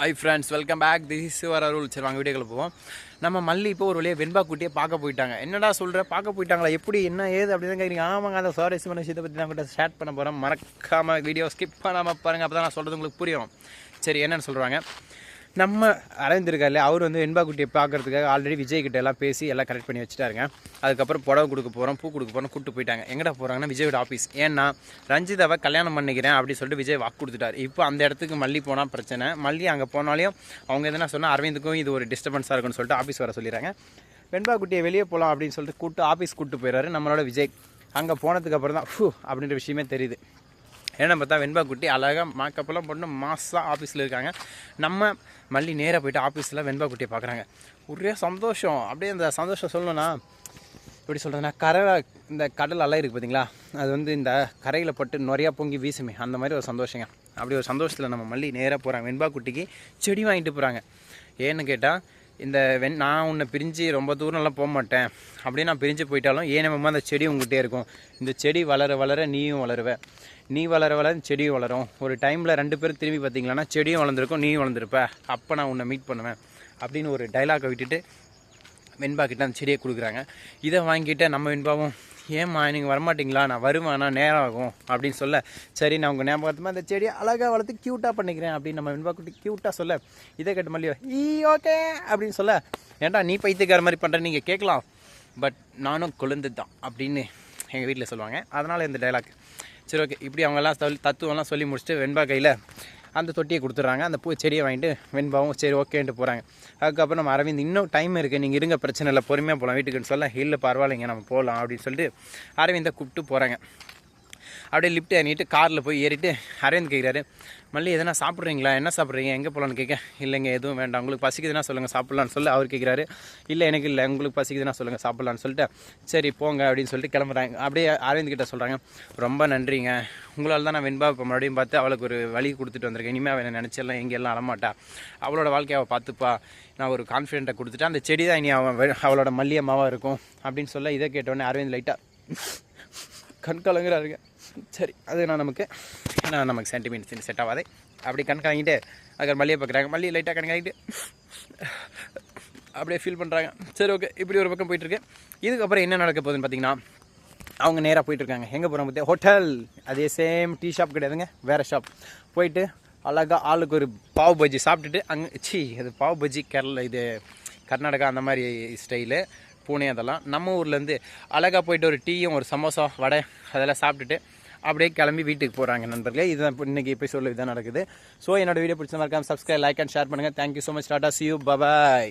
Hi friends welcome back this is your Arul சரி வாங்க வீடியோக்குள்ள போவோம். நம்ம மல்லி இப்போ ஒரு வழியாக வெண்பா குட்டியை பார்க்க போயிட்டாங்க. என்னடா சொல்கிற பார்க்க போயிட்டாங்களா? எப்படி என்ன ஏது அப்படின்னு கேட்குறீங்க ஆமாங்க அந்த சுவாரஸ்யமான விஷயத்தை பற்றி நான் கிட்ட ஷேர் பண்ண போகிறேன் மறக்காமல் வீடியோ ஸ்கிப் பண்ணாமல் பாருங்கள் அப்போ தான் நான் சொல்கிறது உங்களுக்கு புரியும். சரி என்னென்னு சொல்கிறாங்க நம்ம அரவிந்த் இருக்கார்ல அவர் வந்து வெண்பா குட்டியை ஆல்ரெடி விஜய் கிட்ட எல்லாம் பேசி எல்லாம் கரெக்ட் பண்ணி வச்சுட்டாருங்க. அதுக்கப்புறம் புடவை கொடுக்க போகிறோம் பூ கொடுக்க போகிறோம் கூட்டு போயிட்டாங்க. எங்கடா போகிறாங்கன்னா விஜயோட ஆஃபீஸ் ஏன்னா ரஞ்சிதாவை கல்யாணம் பண்ணிக்கிறேன் அப்படின்னு சொல்லிட்டு விஜய் வாக்கு கொடுத்துட்டார். இப்போ அந்த இடத்துக்கு மல்லி போனால் பிரச்சனை. மல்லி அங்கே போனாலையும் அவங்க எதனா சொன்னால் அரவிந்துக்கும் இது ஒரு டிஸ்டர்பன்ஸாக இருக்குன்னு சொல்லிட்டு ஆஃபீஸ் வர சொல்லிடுறாங்க. வெண்பா குட்டியை வெளியே போகலாம் அப்படின்னு சொல்லிட்டு கூப்பிட்டு ஆஃபீஸ் கூட்டு போயிடுறாரு நம்மளோட விஜய். அங்கே போனதுக்கப்புறம் தான் ஃபூ அப்படின்ற விஷயமே தெரியுது. ஏன்னா பார்த்தா வெண்பா குட்டி அழகாக மேக்கப்பெல்லாம் பொண்ணு மாசாக ஆஃபீஸில் இருக்காங்க. நம்ம மல்லி நேராக போயிட்டு ஆஃபீஸில் வெண்பா குட்டியை பார்க்குறாங்க. ஒரே சந்தோஷம். அப்படியே அந்த சந்தோஷம் சொல்லணும்னா எப்படி சொல்கிறதுனா கரை இந்த கடல் அலை இருக்குது பார்த்தீங்களா அது வந்து இந்த கரையில் பட்டு நிறையா பொங்கி வீசுமே. அந்த மாதிரி ஒரு சந்தோஷங்க. அப்படி ஒரு சந்தோஷத்தில் நம்ம மல்லி நேராக போகிறாங்க வெண்பா குட்டிக்கு செடி வாங்கிட்டு போகிறாங்க ஏன்னு கேட்டால் இந்த வெண் நான் உன்னை பிரிஞ்சு ரொம்ப தூரம்லாம் போக மாட்டேன். அப்படியே நான் பிரிஞ்சு போயிட்டாலும் ஏன் அந்த செடி உங்ககிட்டே இருக்கும். இந்த செடி வளர வளர நீயும் வளருவ. நீ வளர வளர செடியும் வளரும். ஒரு டைமில் ரெண்டு பேரும் திரும்பி பார்த்தீங்களான்னா செடியும் வளர்ந்துருக்கும் நீயும் வளர்ந்துருப்ப. அப்போ நான் உன்னை மீட் பண்ணுவேன். அப்படின்னு ஒரு டைலாக்கை விட்டுட்டு வெண்பா கிட்ட அந்த செடியை கொடுக்குறாங்க. இதை வாங்கிட்டு நம்ம வெண்பாவும் ஏம்மா நீங்கள் வரமாட்டிங்களா? நான் வருவேன் ஆனால் நேரம் ஆகும் அப்படின்னு சொல்ல சரி நான் உங்கள் ஞாபகத்துமா அந்த செடியை அழகாக வளர்த்து க்யூட்டாக பண்ணிக்கிறேன் அப்படின்னு நம்ம வெண்பா குட்டி க்யூட்டாக சொல்ல இதை கேட்ட மல்லியோ ஈ ஓகே அப்படின்னு சொல்ல ஏன்டா நீ பைத்தியக்கார மாதிரி பண்ணுற நீங்கள் கேட்கலாம். பட் நானும் கொழுந்து தான் அப்படின்னு எங்கள் வீட்டில் சொல்லுவாங்க. அதனால் இந்த டைலாக் சரி ஓகே இப்படி அவங்கெல்லாம் தத்துவம்லாம் சொல்லி முடிச்சுட்டு வெண்பா கையில் அந்த தொட்டியை கொடுத்துட்றாங்க. அந்த பூ செடியை வாங்கிட்டு வெண்பாவும் சரி ஓகேன்ட்டு போகிறாங்க அதுக்கப்புறம் நம்ம அரவிந்த் இன்னும் டைம் இருக்குது நீங்கள் இருங்க பிரச்சனை இல்லை. பொறுமையாக போகலாம் வீட்டுக்குன்னு சொல்ல இல்லை பரவாயில்லைங்க. நம்ம போகலாம் அப்படின்னு சொல்லிட்டு அரவிந்தை கூப்பிட்டு போகிறாங்க அப்படியே லிஃப்ட் ஏறிட்டு காரில் போய் ஏறிட்டு அரேந்து கேட்குறாரு மல்லி எதனா சாப்பிட்றீங்களா? என்ன சாப்பிட்றீங்க? எங்கே போகலான்னு கேட்க இல்லைங்க எதுவும் வேண்டாம். உங்களுக்கு பசிக்குதுன்னா சொல்லுங்கள் சாப்பிட்லான்னு சொல்லி அவர் கேட்குறாரு இல்லை எனக்கு இல்லை உங்களுக்கு பசிக்குதுன்னா சொல்லுங்கள் சாப்பிட்லான்னு சொல்லிட்டு சரி போங்க அப்படின்னு சொல்லிட்டு கிளம்புறாங்க. அப்படியே அரேந்து கிட்ட சொல்கிறாங்க ரொம்ப நன்றிங்க. உங்களால் தான் நான் வெண்பா இப்போ மறுபடியும் பார்த்து அவளுக்கு ஒரு வழி கொடுத்துட்டு வந்திருக்கேன். இனிமேல் அவனை நினச்சிடலாம் எங்கெல்லாம் அழமாட்டா. அவளோட வாழ்க்கையை அவள் பார்த்துப்பா. நான் ஒரு கான்ஃபிடென்ட்டை கொடுத்துட்டு அந்த செடி தான் இனி அவன் அவளோட மல்லியம்மாவாக இருக்கும் அப்படின்னு சொல்ல இதை கேட்டோடனே அரவிந்த் லைட்டாக கண் கலங்குறாருங்க சரி அது நான் நமக்கு ஏன்னா நமக்கு சென்டிமெண்ட்ஸ் செட் ஆகாது. அப்படி கண் கலங்கிட்டு அதுக்கு மல்லியை பார்க்குறாங்க. மல்லியை லைட்டாக கண் கலங்கிட்டு அப்படியே ஃபீல் பண்ணுறாங்க சரி ஓகே இப்படி ஒரு பக்கம் போயிட்டுருக்கு. இதுக்கப்புறம் என்ன நடக்க போகுதுன்னு பார்த்தீங்கன்னா அவங்க நேராக போயிட்டுருக்காங்க. எங்கே போகிறாங்க பார்த்தியா? ஹோட்டல் அதே சேம் டீ ஷாப் கிடையாதுங்க வேறு ஷாப் போயிட்டு அழகாக ஆளுக்கு ஒரு பாவ் பஜ்ஜி சாப்பிட்டுட்டு அங்கே சி அது பாவ் பஜ்ஜி கேரளா இது கர்நாடகா அந்த மாதிரி ஸ்டைலு பூனே அதெல்லாம் நம்ம ஊர்லேருந்து அழகாக போயிட்டு ஒரு டீயும் ஒரு சமோசா வடை அதெல்லாம் சாப்பிட்டுட்டு அப்படியே கிளம்பி வீட்டுக்கு போகிறாங்க நண்பர்களே. இதுதான் இப்போ இன்றைக்கி எபிசோடில் இதுதான் நடக்குது. ஸோ என்னோட வீடியோ பிடிச்ச மறக்காம சப்ஸ்கிரைப் லைக் அண்ட் ஷேர் பண்ணுங்கள் thank you so much tata see you bye bye